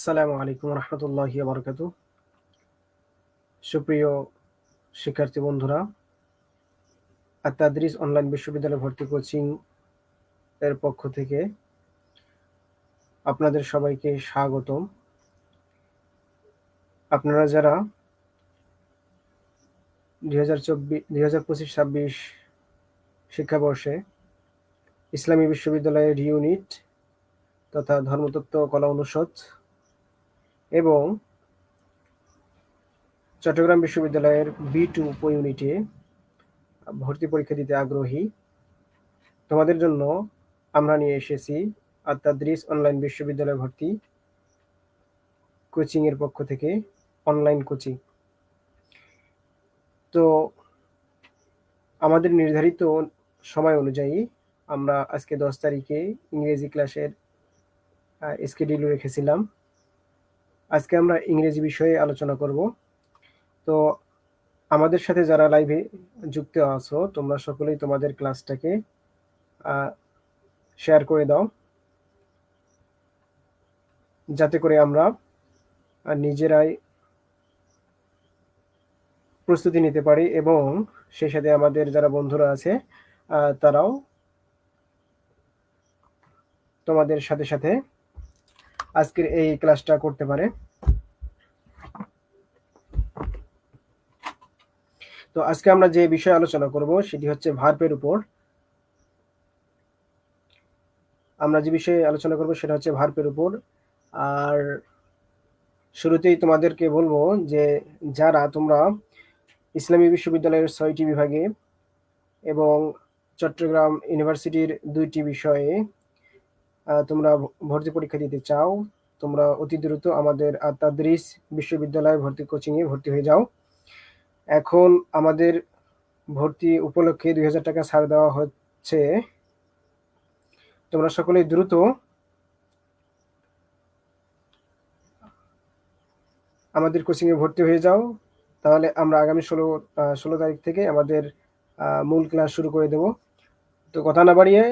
আসসালামু আলাইকুম রহমতুল্লাহি বরকাত সুপ্রিয় শিক্ষার্থী বন্ধুরা আত্মাদ্রিস অনলাইন বিশ্ববিদ্যালয় ভর্তি কোচিং এর পক্ষ থেকে আপনাদের সবাইকে স্বাগতম। আপনারা যারা দুই হাজার চব্বিশ দুই হাজার পঁচিশ, ছাব্বিশ শিক্ষাবর্ষে ইসলামী বিশ্ববিদ্যালয়ের ইউনিট তথা ধর্মতত্ত্ব কলা অনুষদ এবং চট্টগ্রাম বিশ্ববিদ্যালয়ের বি টু উপ ইউনিটে ভর্তি পরীক্ষা দিতে আগ্রহী। তোমাদের জন্য আমরা নিয়ে এসেছি আত্মাদ্রিস অনলাইন বিশ্ববিদ্যালয় ভর্তি কোচিংয়ের পক্ষ থেকে অনলাইন কোচিং তো আমাদের নির্ধারিত সময় অনুযায়ী আমরা আজকে দশ তারিখে ইংরেজি ক্লাসের স্কেডিউল রেখেছিলাম। আজকে আমরা ইংরেজি বিষয়ে আলোচনা করব। তো আমাদের সাথে যারা লাইভে যুক্ত আছো, তোমরা সকলেই তোমাদের ক্লাসটাকে শেয়ার করে দাও। যাতে করে আমরা নিজেরাই প্রস্তুতি নিতে পারি এবং সেই সাথে আমাদের যারা বন্ধুরা আছে তারাও তোমাদের সাথে সাথে আজকের এই ক্লাসটা করতে পারে। তো আজকে আমরা যে বিষয়ে আলোচনা করব, সেটি হচ্ছে ভার্পের উপর। আমরা যে বিষয়ে আলোচনা করব, সেটা হচ্ছে ভার্পের উপর। আর শুরুতেই তোমাদেরকে বলব যে, যারা তোমরা ইসলামী বিশ্ববিদ্যালয়ের ছয়টি বিভাগে এবং চট্টগ্রাম ইউনিভার্সিটির দুইটি বিষয়ে তোমরা ভর্তি পরীক্ষা দিতে চাও, তোমরা অতি দ্রুত আমাদের তাদরিস বিশ্ববিদ্যালয় ভর্তি কোচিংয়ে ভর্তি হয়ে যাও। এখন আমাদের ভর্তি উপলক্ষে দুই হাজার টাকা ছাড় দেওয়া হচ্ছে। তোমরা সকলেই দ্রুত আমাদের কোচিংয়ে ভর্তি হয়ে যাও। তাহলে আমরা আগামী ষোলো ষোলো তারিখ থেকে আমাদের মূল ক্লাস শুরু করে দেব। তো কথা না বাড়িয়ে,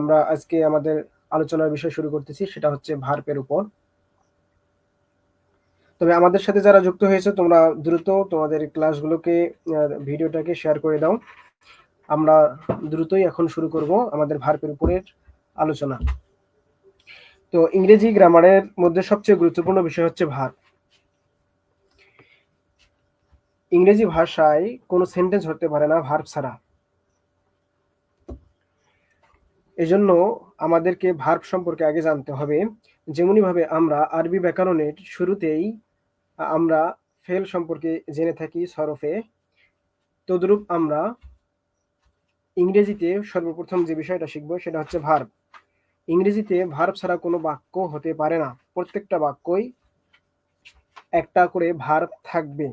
আমরা আজকে আমাদের আলোচনার বিষয় শুরু করতেছি, সেটা হচ্ছে ভার্পের উপর। তবে আমাদের সাথে যারা যুক্ত হয়েছে, তোমরা দ্রুত তোমাদের ক্লাসগুলোকে ভিডিওটাকে শেয়ার করে দাও। আমরা দ্রুতই এখন শুরু করব আমাদের ভার্পের উপরের আলোচনা। তো ইংরেজি গ্রামারের মধ্যে সবচেয়ে গুরুত্বপূর্ণ বিষয় হচ্ছে ভার। ইংরেজি ভাষায় কোনো সেন্টেন্স হতে পারে না, ভার্ব ছাড়া। এজন্য আমাদেরকে ভার্ব সম্পর্কে আগে জানতে হবে। যেমনি ভাবে আমরা আরবি ব্যাকরণের শুরুতেই আমরা ফেল সম্পর্কে জেনে থাকি সরফে, তদ্রূপ আমরা ইংরেজিতে সর্বপ্রথম যে বিষয়টা শিখব সেটা হচ্ছে ভার্ব ইংরেজিতে ভার্ব ছাড়া কোনো বাক্য হতে পারে না। প্রত্যেকটা বাক্যই একটা করে ভার্ব থাকবে।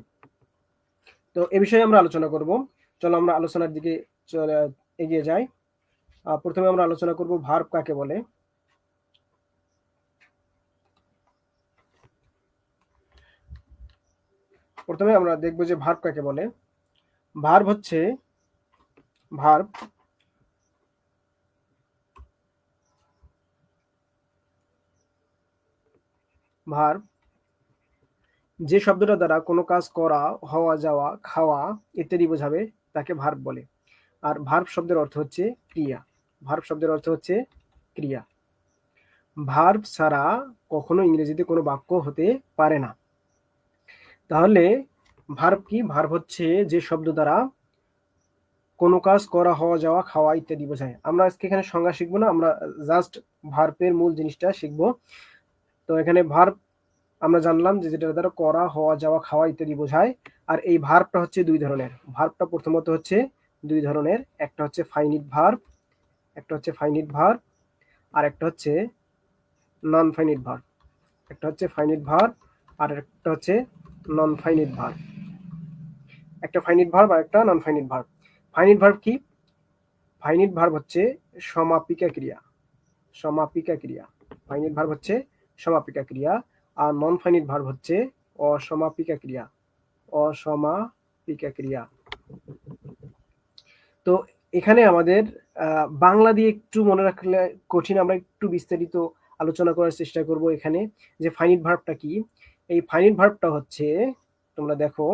তো এ বিষয়ে আমরা আলোচনা করব। চলো আমরা আলোচনার দিকে এগিয়ে যাই। প্রথমে আমরা আলোচনা করব ভার্ব কাকে বলে। প্রথমে আমরা দেখব যে ভার্ব কাকে বলে। ভার্ব হচ্ছে ভার্ব ভার্ব যে শব্দটা দ্বারা কোনো কাজ করা, হওয়া, যাওয়া, খাওয়া ইত্যাদি বোঝাবে, তাকে ভার্ব বলে। আর ভার্ব শব্দের অর্থ হচ্ছে ক্রিয়া। ভার্ব শব্দের অর্থ হচ্ছে ক্রিয়া। ভার্ব ছাড়া কখনো ইংরেজিতে কোনো বাক্য হতে পারে না। তাহলে ভার্ব কি? ভার্ব হচ্ছে যে শব্দ দ্বারা কোনো কাজ, করা, হওয়া, যাওয়া, খাওয়া ইত্যাদি বোঝায়। আমরা আজকে এখানে সংজ্ঞা শিখব না, আমরা জাস্ট ভার্বের মূল জিনিসটা শিখব। তো এখানে ভার্ব আমরা জানলাম যে যেটা দ্বারা করা, হওয়া, যাওয়া, খাওয়া ইত্যাদি বোঝায়। আর এই ভার্বটা হচ্ছে দুই ধরনের। ভার্বটা প্রথমত হচ্ছে দুই ধরনের। একটা হচ্ছে ফাইনিট ভার্ব একটা হচ্ছে ফাইনিট ভার্ব আর একটা হচ্ছে নন ফাইনিট ভার্ব একটা হচ্ছে ফাইনিট ভার্ব আর একটা হচ্ছে নন ফাইনিট ভার্ব একটা ফাইনিট ভার্ব আর একটা non finite verb finite verb কি? ফাইনিট ভার্ব হচ্ছে সমাপিকা ক্রিয়া। সমাপিকা ক্রিয়া। ফাইনিট ভার্ব হচ্ছে সমাপিকা ক্রিয়া আর নন ফাইনিট ভার্ব হচ্ছে অসমাপিকা ক্রিয়া। অসমাপিকা ক্রিয়া। তো এখানে আমাদের বাংলা দিয়ে একটু মনে রাখলে কঠিন, আমরা একটু বিস্তারিত আলোচনা করার চেষ্টা করব এখানে যে ফাইনিট ভার্বটা কি। এই ফাইনিট ভার্বটা হচ্ছে, তোমরা দেখো,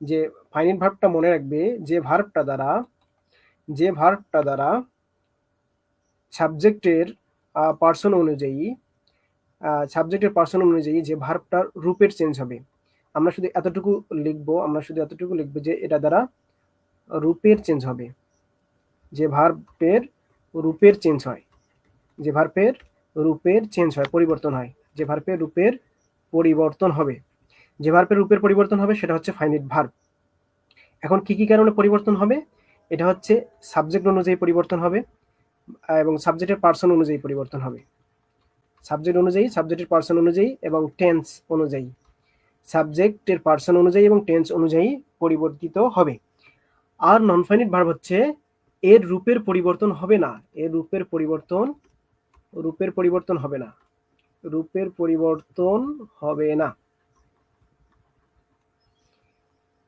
যে ফাইনিট ভার্বটা মনে রাখবে যে ভার্বটা দ্বারা, যে ভার্বটা দ্বারা সাবজেক্টের পার্সন অনুযায়ী সাবজেক্টের পার্সন অনুযায়ী যে ভার্বটার রূপের চেঞ্জ হবে। আমরা শুধু এতটুকু লিখব, আমরা শুধু এতটুকু লিখব যে এটা দ্বারা রূপের চেঞ্জ হবে। যে ভার্বের রূপের চেঞ্জ হয়। যে ভার্বের রূপের চেঞ্জ হয়, পরিবর্তন হয়। যে ভার্বের রূপের পরিবর্তন হবে। যে ভার্বের রূপের পরিবর্তন হবে, সেটা হচ্ছে ফাইনিট ভার্ব এখন কি কি কারণে পরিবর্তন হবে? এটা হচ্ছে সাবজেক্ট অনুযায়ী পরিবর্তন হবে, এবং সাবজেক্টের পার্সন অনুযায়ী পরিবর্তন হবে। সাবজেক্ট অনুযায়ী সাবজেক্টের পার্সন অনুযায়ী, এবং টেন্স অনুযায়ী। সাবজেক্টের পার্সন অনুযায়ী এবং টেন্স অনুযায়ী পরিবর্তিত হবে। আর নন ফাইনিট ভার্ব হচ্ছে এর রূপের পরিবর্তন হবে না। এর রূপের পরিবর্তন রূপের পরিবর্তন হবে না। রূপের পরিবর্তন হবে না।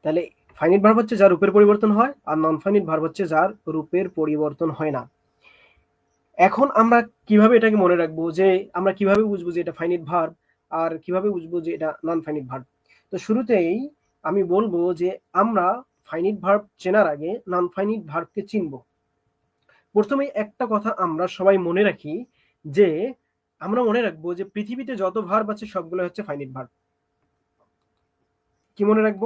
তাহলে ফাইনিট ভার্ব হচ্ছে যার রূপের পরিবর্তন হয় আর নন ফাইনিট ভার্ব হচ্ছে যার রূপের পরিবর্তন হয় না। এখন আমরা কীভাবে এটাকে মনে রাখব যে আমরা কীভাবে বুঝব যে এটা ফাইনিট ভার্ব আর কীভাবে বুঝব যে এটা নন ফাইনিট ভার্ব তো শুরুতেই আমি বলব যে আমরা ফাইনিট ভার্ব চেনার আগে নন ফাইনিট ভার্বকে চিনব। প্রথমে একটা কথা আমরা সবাই মনে রাখি যে, আমরা মনে রাখব যে পৃথিবীতে যত ভার্ব আছে সবগুলো হচ্ছে ফাইনিট ভার্ব কি মনে রাখব?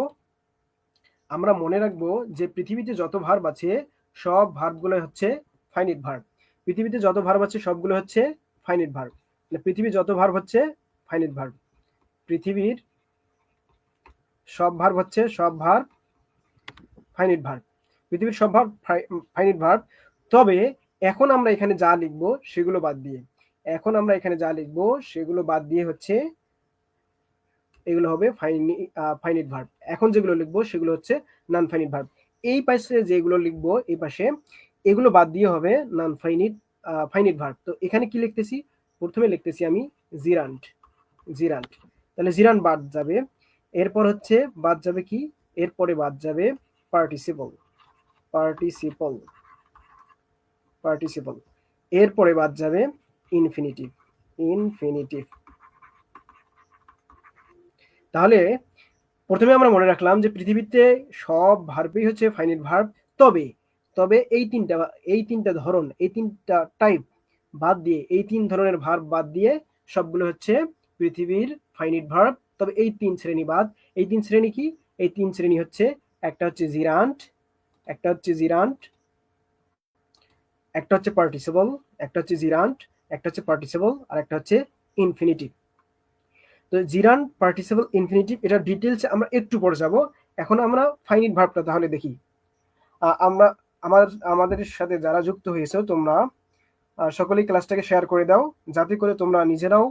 আমরা মনে রাখব যে পৃথিবীতে যত ভার্ব আছে সব ভার্বগুলো হচ্ছে ফাইনিট ভার্ব পৃথিবীতে যত ভার্ব আছে সবগুলো হচ্ছে ফাইনিট ভার্ব পৃথিবীর যত ভার্ব হচ্ছে ফাইনিট ভার্ব পৃথিবীর সব ভার্ব হচ্ছে সব ভার্ব ফাইনিট ভার্ব পৃথিবীর সব ভার্ব ফাইনিট ভার্ব তবে এখন আমরা এখানে যা লিখব সেগুলো বাদ দিয়ে। এখন আমরা এখানে যা লিখব সেগুলো বাদ দিয়ে হচ্ছে এগুলো হবে ফাইনিট ভার্ব এখন যেগুলো লিখব সেগুলো হচ্ছে নন ফাইনিট ভার্ব এই পাশে যেগুলো লিখব, এই পাশে এগুলো বাদ দিয়ে হবে নন ফাইনিট ফাইনিট ভার্ব তো এখানে কি লিখতেছি? প্রথমে লিখতেছি আমি জিরান্ট জিরান্ট তাহলে জিরান বাদ যাবে। এরপর হচ্ছে বাদ যাবে কি? এরপরে বাদ যাবে পার্টিসিপল পার্টিসিপল পার্টিসিপল এরপরে বাদ যাবে ইনফিনিটিভ ইনফিনিটিভ তাহলে প্রথমে আমরা মনে রাখলাম যে পৃথিবীতে সব ভার্বই হচ্ছে ফাইনিট ভার্ব তবে তবে এই তিনটা এই তিনটা ধরন, এই তিনটা টাইপ বাদ দিয়ে, এই তিন ধরনের ভার্ব বাদ দিয়ে সবগুলো হচ্ছে পৃথিবীর ফাইনিট ভার্ব তবে এই তিন শ্রেণি বাদ। এই তিন শ্রেণি কি? এই তিন শ্রেণি হচ্ছে, একটা হচ্ছে জিরান্ট একটা হচ্ছে জিরান্ট একটা হচ্ছে পার্টিসিপল একটা হচ্ছে জিরান্ট একটা হচ্ছে পার্টিসিপল আর একটা হচ্ছে ইনফিনিটিভ তো জিরান পার্টিসিপল ইনফিনিটিভ এটা ডিটেলসে আমরা একটু পরে যাব। এখন আমরা ফাইনিট ভার্বটা তাহলে দেখি। আমরা, আমার, আমাদের সাথে যারা যুক্ত হয়েছে তোমরা সকলেই ক্লাসটাকে শেয়ার করে দাও। যাতে করে তোমরা নিজেরাও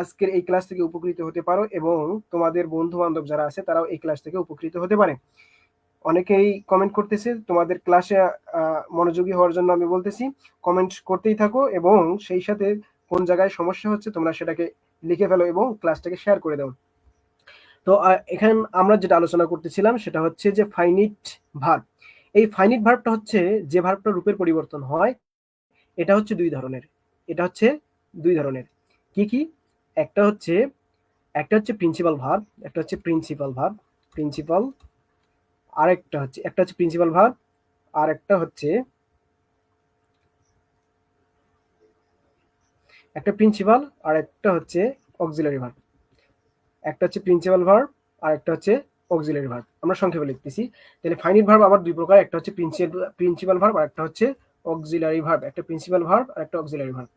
আজকের এই ক্লাস থেকে উপকৃত হতে পারো এবং তোমাদের বন্ধু বান্ধব যারা আছে তারাও এই ক্লাস থেকে উপকৃত হতে পারে। অনেকেই কমেন্ট করতেছে, তোমাদের ক্লাসে মনোযোগী হওয়ার জন্য আমি বলতেছি কমেন্ট করতেই থাকো এবং সেই সাথে কোন জায়গায় সমস্যা হচ্ছে তোমরা সেটাকে লিখে ফেলো এবং ক্লাসটাকে শেয়ার করে দাও। তো এখানে আমরা যেটা আলোচনা করতেছিলাম সেটা হচ্ছে যে ফাইনিট ভার্ব এই ফাইনিট ভার্বটা হচ্ছে যে ভার্বটা রূপের পরিবর্তন হয়, এটা হচ্ছে দুই ধরনের। এটা হচ্ছে দুই ধরনের। কি কি? একটা হচ্ছে একটা হচ্ছে প্রিন্সিপাল ভার্ব একটা হচ্ছে প্রিন্সিপাল ভার্ব প্রিন্সিপাল আরেকটা হচ্ছে, একটা হচ্ছে প্রিন্সিপাল ভার্ব আর একটা হচ্ছে একটা প্রিন্সিপাল আর একটা হচ্ছে অক্সিলারি ভার্ব একটা হচ্ছে প্রিন্সিপাল ভার্ব আর একটা হচ্ছে অক্সিলারি ভার্ব আমরা সংক্ষেপে লিখতেছি। তাহলে ফাইনিট ভার্ব আবার দুই প্রকার, একটা হচ্ছে প্রিন্সিপাল প্রিন্সিপাল ভার্ব আর একটা হচ্ছে অক্সিলারি ভার্ব একটা প্রিন্সিপাল ভার্ব আর একটা অক্সিলারি ভার্ব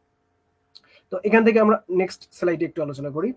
তো এখান থেকে আমরা নেক্সট স্লাইডে একটু আলোচনা করি।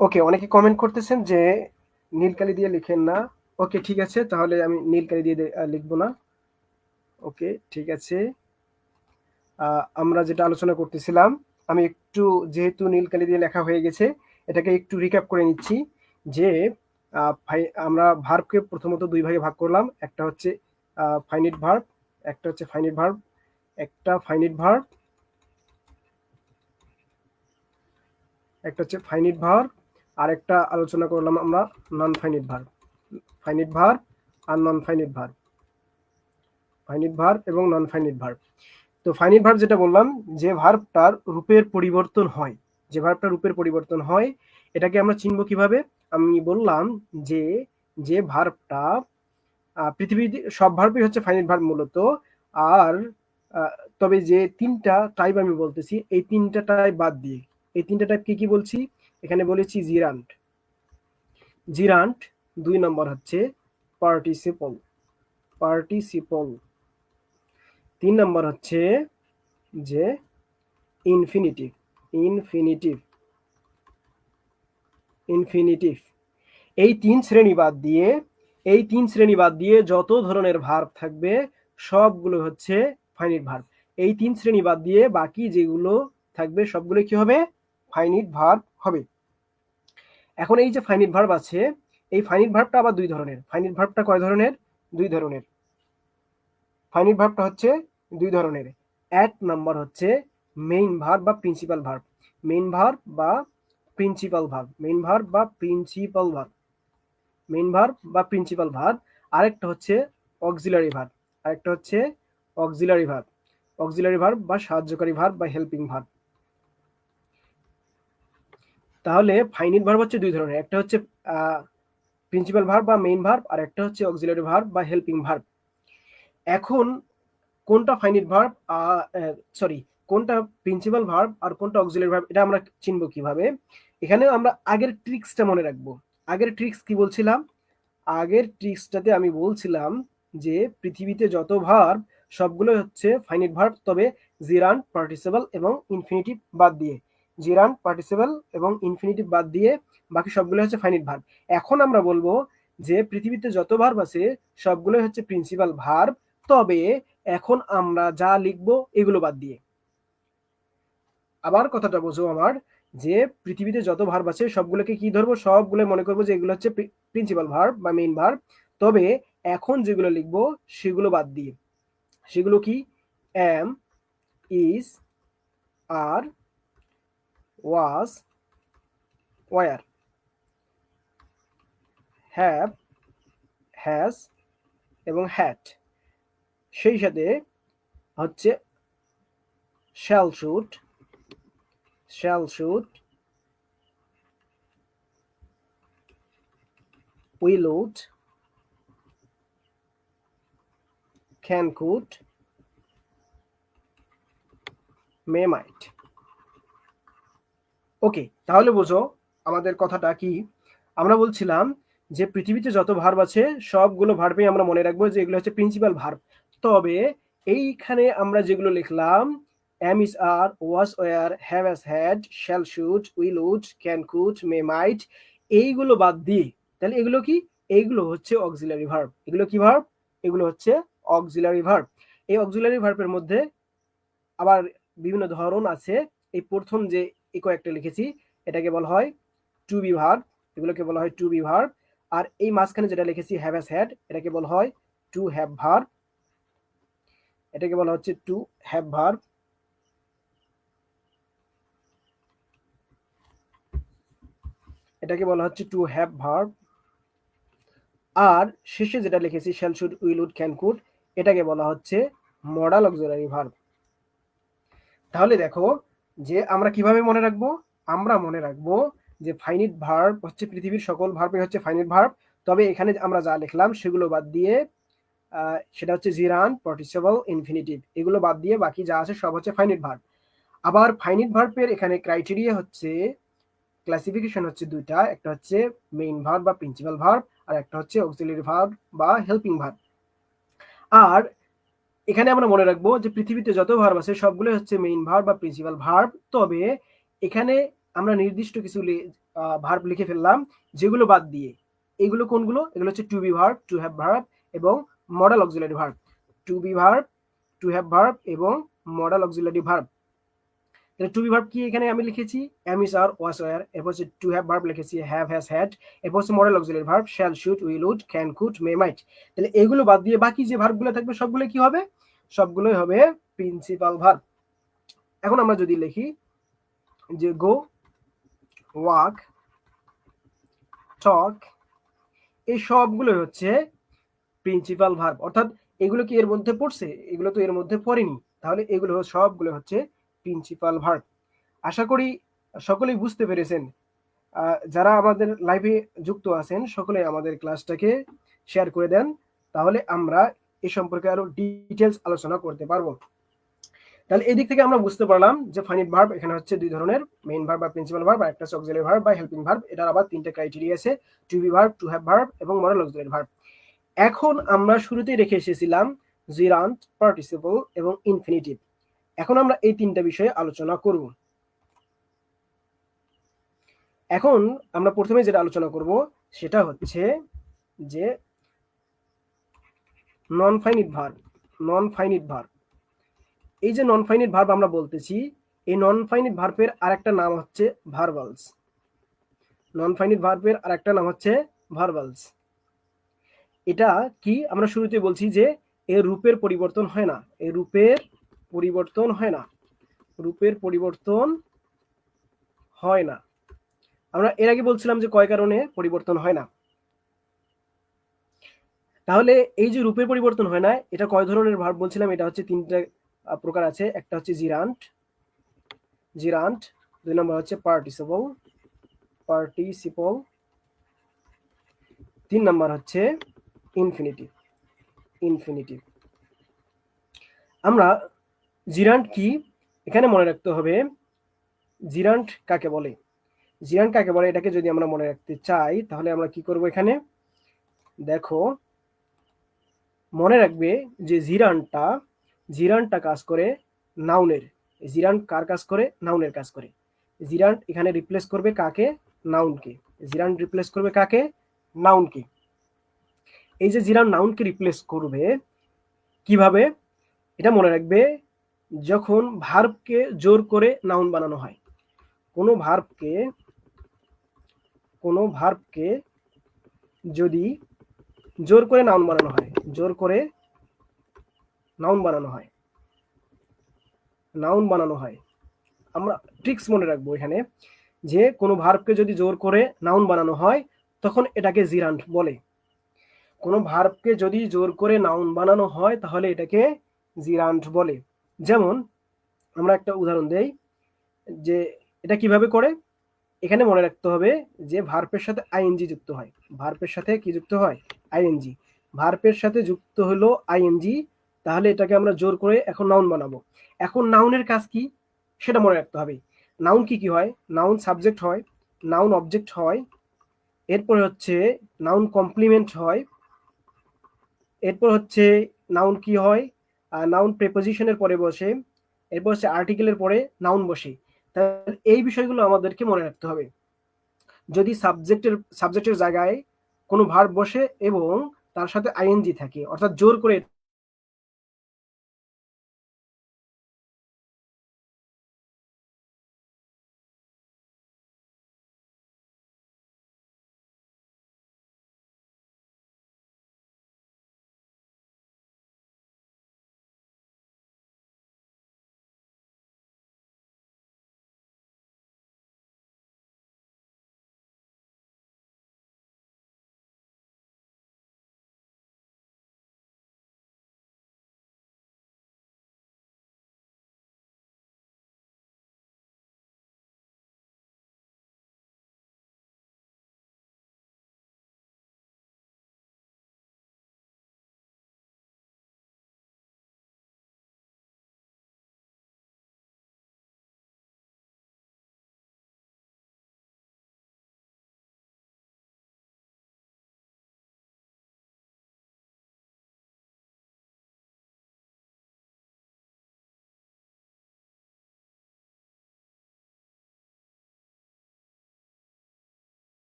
ওকে অনেকে কমেন্ট করতেছেন যে, নীলকালি দিয়ে লিখেন না। ওকে ঠিক আছে, তাহলে আমি নীলকালি দিয়ে লিখব না। ওকে ঠিক আছে। আমরা যেটা আলোচনা করতেছিলাম, আমি একটু যেহেতু নীলকালি দিয়ে লেখা হয়ে গেছে, এটাকে একটু রিক্যাপ করে নিচ্ছি যে আমরা ভার্বকে প্রথমত দুই ভাগে ভাগ করলাম। একটা হচ্ছে ফাইনিট ভার্ব একটা হচ্ছে ফাইনিট ভার্ব একটা ফাইনিট ভার্ব একটা হচ্ছে ফাইনিট ভার্ব আর একটা আলোচনা করলাম আমরা non finite verb finite verb আর non finite verb finite verb এবং নন ফাইনিট ভার্ব তো ফাইনিট ভার্ব যেটা বললাম, যে ভার্বটার রূপের পরিবর্তন হয়, যে ভার্বটার রূপের পরিবর্তন হয়, এটাকে আমরা চিনব কীভাবে? আমি বললাম যে যে ভার্বটা পৃথিবীতে সব ভার্বই হচ্ছে ফাইনিট ভার্ব মূলত, আর তবে যে তিনটা টাইপ আমি বলতেছি, এই তিনটা টাইপ বাদ দিয়ে, এই তিনটা টাইপ কি কি বলছি? এখানে বলেছি জিরান্ট। জিরান্ট দুই নম্বর হচ্ছে পার্টিসিপল পার্টিসিপল। তিন নম্বর হচ্ছে যে ইনফিনিটিভ ইনফিনিটিভ ইনফিনিটিভ। এই তিন শ্রেণি বাদ দিয়ে, এই তিন শ্রেণি বাদ দিয়ে যত ধরনের ভার্ব থাকবে, সবগুলো হচ্ছে ফাইনিট ভার্ব এই তিন শ্রেণি বাদ দিয়ে বাকি যেগুলো থাকবে, সবগুলো কি হবে? ফাইনিট ভার্ব হবে। এখন এই যে ফাইনিট ভার্ব আছে, এই ফাইনিট ভার্বটা আবার দুই ধরনের। ফাইনিট ভার্বটা কয় ধরনের? দুই ধরনের। ফাইনিট ভার্বটা হচ্ছে দুই ধরনের। এক নাম্বার হচ্ছে মেইন ভার্ব বা প্রিন্সিপাল ভার্ব মেইন ভার্ব বা প্রিন্সিপাল ভার্ব মেইন ভার্ব বা প্রিন্সিপাল ভার্ব মেইন ভার্ব বা প্রিন্সিপাল ভার্ব আরেকটা হচ্ছে অক্সিলারি ভার্ব আরেকটা হচ্ছে অক্সিলারি ভার্ব অক্সিলারি ভার্ব বা সাহায্যকারী ভার্ব বা হেল্পিং ভার্ব তাহলে ফাইনিট ভার্ব হচ্ছে দুই ধরনের, একটা হচ্ছে প্রিন্সিপাল ভার্ব বা মেইন ভার্ব আর একটা হচ্ছে অক্সিলারি ভার্ব বা হেল্পিং ভার্ব এখন কোনটা ফাইনিট ভার্ব সরি কোনটা প্রিন্সিপাল ভার্ব আর কোনটা অক্সিলারি ভার্ব এটা আমরা চিনব কীভাবে? এখানে আমরা আগের ট্রিক্সটা মনে রাখব। আগের ট্রিক্স কি বলছিলাম? আগের ট্রিক্সটাতে আমি বলছিলাম যে পৃথিবীতে যত ভার্ব সবগুলো হচ্ছে ফাইনিট ভার্ব তবে জিরান পার্টিসিপাল এবং ইনফিনিটিভ বাদ দিয়ে। জিরান পার্টিসিপাল এবং ইনফিনিটিভ বাদ দিয়ে বাকি সবগুলো হচ্ছে ফাইনিট ভার্ব এখন আমরা বলব যে পৃথিবীতে যত ভার্ব আছে সবগুলো হচ্ছে প্রিন্সিপাল ভার্ব তবে এখন আমরা যা লিখব এগুলো বাদ দিয়ে। আবার কথাটা বোঝো আমার, যে পৃথিবীতে যত ভার্ব আছে, সবগুলোকে কি ধরবো? সবগুলো মনে করব যে এগুলো হচ্ছে প্রিন্সিপাল ভার্ব বা মেইন ভার্ব তবে এখন যেগুলো লিখব, সেগুলো বাদ দিয়ে। সেগুলো কি? Am is are was were have has এবং হ্যাট সেই সাথে হচ্ছে shall should shall should will would, can could, may might. Okay তাহলে বোঝো আমাদের কথাটা কি? আমরা বলছিলাম যে পৃথিবীতে যত ভার্ব আছে, সবগুলো ভার্বেই আমরা মনে রাখব যে এগুলো হচ্ছে প্রিন্সিপাল ভার্ব তবে এইখানে আমরা যেগুলো লিখলাম am is are was were have has had shall should will would can could may might এইগুলো বাদ দিয়ে, তাহলে এগুলো কি? এইগুলো হচ্ছে অক্সিলারি ভার্ব এগুলো কি ভার্ব এগুলো হচ্ছে অক্সিলারি ভার্ব এই অক্সিলারি ভার্বের মধ্যে আবার বিভিন্ন ধরন আছে। এই প্রথম যে ইকো একটা লিখেছি, এটাকে বলা হয় টু বি এগুলোকে বলা হয় টু বি আর এই মাঝখানে যেটা লিখেছি হ্যাভ এস হ্যাড এটাকে বলা হয় টু হ্যাভ ভার্ব এটাকে বলা হচ্ছে টু হ্যাভ ভার্ব এটাকে বলা হচ্ছে টু হ্যাভ আর শেষে যেটা লিখেছি shall should will would can could এটাকে বলা হচ্ছে মডাল অক্সিলারি ভার্ব তাহলে দেখো যে আমরা কীভাবে মনে রাখব? আমরা মনে রাখব যে ফাইনিট ভার্ব হচ্ছে পৃথিবীর সকল ভার্বই হচ্ছে ফাইনিট ভার্ব তবে এখানে আমরা যা লিখলাম সেগুলো বাদ দিয়ে সেটা হচ্ছে জিরান পার্টিসিপল ইনফিনিটিভ এগুলো বাদ দিয়ে বাকি যা আছে সব হচ্ছে ফাইনিট ভার্ব আবার ফাইনিট ভার্বের এখানে ক্রাইটেরিয়া হচ্ছে ক্লাসিফিকেশন হচ্ছে দুইটা। একটা হচ্ছে মেইন ভার্ব বা প্রিন্সিপাল ভার্ব আর একটা হচ্ছে অক্সিলারি ভার্ব বা হেল্পিং ভার্ব আর এখানে আমরা মনে রাখব যে পৃথিবীতে যত ভার্ব আছে সবগুলো হচ্ছে মেইন ভার্ব বা প্রিন্সিপাল ভার্ব তবে এখানে আমরা নির্দিষ্ট কিছু ভার্ব লিখে ফেললাম, যেগুলো বাদ দিয়ে। এগুলো কোনগুলো? এগুলো হচ্ছে to be verb to have verb এবং modal auxiliary verb to be verb to have verb এবং মডেল অক্সিলারি ভার্ব তাহলে টু বি ভার্ব কি এখানে আমি লিখেছি? M is are was were এরপর হচ্ছে টু হ্যাভ ভার্ব লিখেছি হ্যাভ হ্যাজ হ্যাড এরপর হচ্ছে modal auxiliary verb shall should will would can could may might তাহলে এগুলো বাদ দিয়ে বাকি যে ভার্বগুলো থাকবে সবগুলো কি হবে? সবগুলোই হবে প্রিন্সিপাল ভার্ব এখন আমরা যদি লিখি যে গো ওয়াক টক এই সবগুলো হচ্ছে প্রিন্সিপাল ভার্ব অর্থাৎ এগুলো কি এর মধ্যে পড়ছে? এগুলো তো এর মধ্যে পড়েনি। তাহলে এগুলো সবগুলো হচ্ছে প্রিন্সিপাল ভার্ব আশা করি সকলেই বুঝতে পেরেছেন। যারা আমাদের লাইভে যুক্ত আছেন, সকলে আমাদের ক্লাসটাকে শেয়ার করে দেন। তাহলে আমরা এ সম্পর্কে আরও ডিটেলস আলোচনা করতে পারব। তাহলে এই দিক থেকে আমরা বুঝতে পারলাম যে ফাইনিট ভার্ব এখানে হচ্ছে দুই ধরনের মেইন ভার্ব বা প্রিন্সিপাল ভার্ব আর একটা অক্সিলারি ভার্ব বা হেল্পিং ভার্ব এটার আবার তিনটা ক্রাইটেরিয়া আছে to be verb to have verb এবং মডেল অক্সিলারি ভার্ব এখন আমরা শুরুতেই রেখে এসেছিলাম জিরান্ট পার্টিসিপল এবং ইনফিনিটিভ এখন আমরা এই তিনটা বিষয়ে আলোচনা করব। এখন আমরা প্রথমে যেটা আলোচনা করব, সেটা হচ্ছে যে non finite verb non finite verb এই যে নন ফাইনিট ভার্ব আমরা বলতেছি, এই নন ফাইনিট ভার্বের আরেকটা নাম হচ্ছে ভার্বালস নন ফাইনিট ভার্বের আরেকটা নাম হচ্ছে ভার্বালস এটা কি? আমরা শুরুতে বলছি যে এর রূপের পরিবর্তন হয় না। এর রূপের পরিবর্তন হয় না। রূপের পরিবর্তন হয় না। আমরা এর আগে বলছিলাম যে কয় কারণে পরিবর্তন হয় না। তাহলে এই যে রূপের পরিবর্তন হয় না, এটা কয় ধরনের ভার্ব বলছিলাম, এটা হচ্ছে তিনটা প্রকার আছে। একটা হচ্ছে জিরান্ট। জিরান্ট, দুই নম্বর হচ্ছে পার্টিসিপল। পার্টিসিপল। তিন নম্বর হচ্ছে ইনফিনিটিভ। ইনফিনিটিভ। আমরা জিরান্ট কি? এখানে মনে রাখতে হবে, জিরান্ট কাকে বলে? জিরান্ট কাকে বলে? এটাকে যদি আমরা মনে রাখতে চাই, তাহলে আমরা কি করব এখানে? দেখো, মনে রাখবে যে জিরানটা জিরানটা কাজ করে নাউনের। জিরান কার কাজ করে? নাউনের কাজ করে। জিরান এখানে রিপ্লেস করবে কাকে? নাউনকে। জিরান রিপ্লেস করবে কাকে? নাউনকে। এই যে জিরান নাউনকে রিপ্লেস করবে, কীভাবে? এটা মনে রাখবে যখন ভার্বকে জোর করে নাউন বানানো হয়, কোনো ভার্বকে কোনো ভার্বকে যদি জোর করে নাউন বানানো হয়, জোর করে নাউন বানানো হয় নাউন বানানো হয়, আমরা ট্রিক্স মনে রাখব এখানে, যে কোনো ভার্বকে যদি জোর করে নাউন বানানো হয়, তখন এটাকে জিরান্ট বলে। কোনো ভার্বকে যদি জোর করে নাউন বানানো হয়, তাহলে এটাকে জিরান্ট বলে। যেমন আমরা একটা উদাহরণ দেই যে এটা কীভাবে করে? এখানে মনে রাখতে হবে যে ভার্পের সাথে আইএনজি যুক্ত হয়। ভার্পের সাথে কি যুক্ত হয়? আইএনজি ভার্পের সাথে যুক্ত হলো আইএনজি তাহলে এটাকে আমরা জোর করে এখন নাউন বানাবো। এখন নাউনের কাজ কি? সেটা মনে রাখতে হবে। নাউন কি কি হয়? নাউন সাবজেক্ট হয় নাউন অবজেক্ট হয়, এরপরে হচ্ছে নাউন কমপ্লিমেন্ট হয়, এরপর হচ্ছে নাউন কি হয়? নাউন প্রেপোজিশনের পরে বসে, এরপর হচ্ছে আর্টিকেলের পরে নাউন বসে। তাহলে এই বিষয়গুলো আমাদেরকে মনে রাখতে হবে। যদি সাবজেক্টের সাবজেক্টের জায়গায় কোনো ভার্ব বসে এবং তার সাথে আইএনজি থাকে, অর্থাৎ জোর করে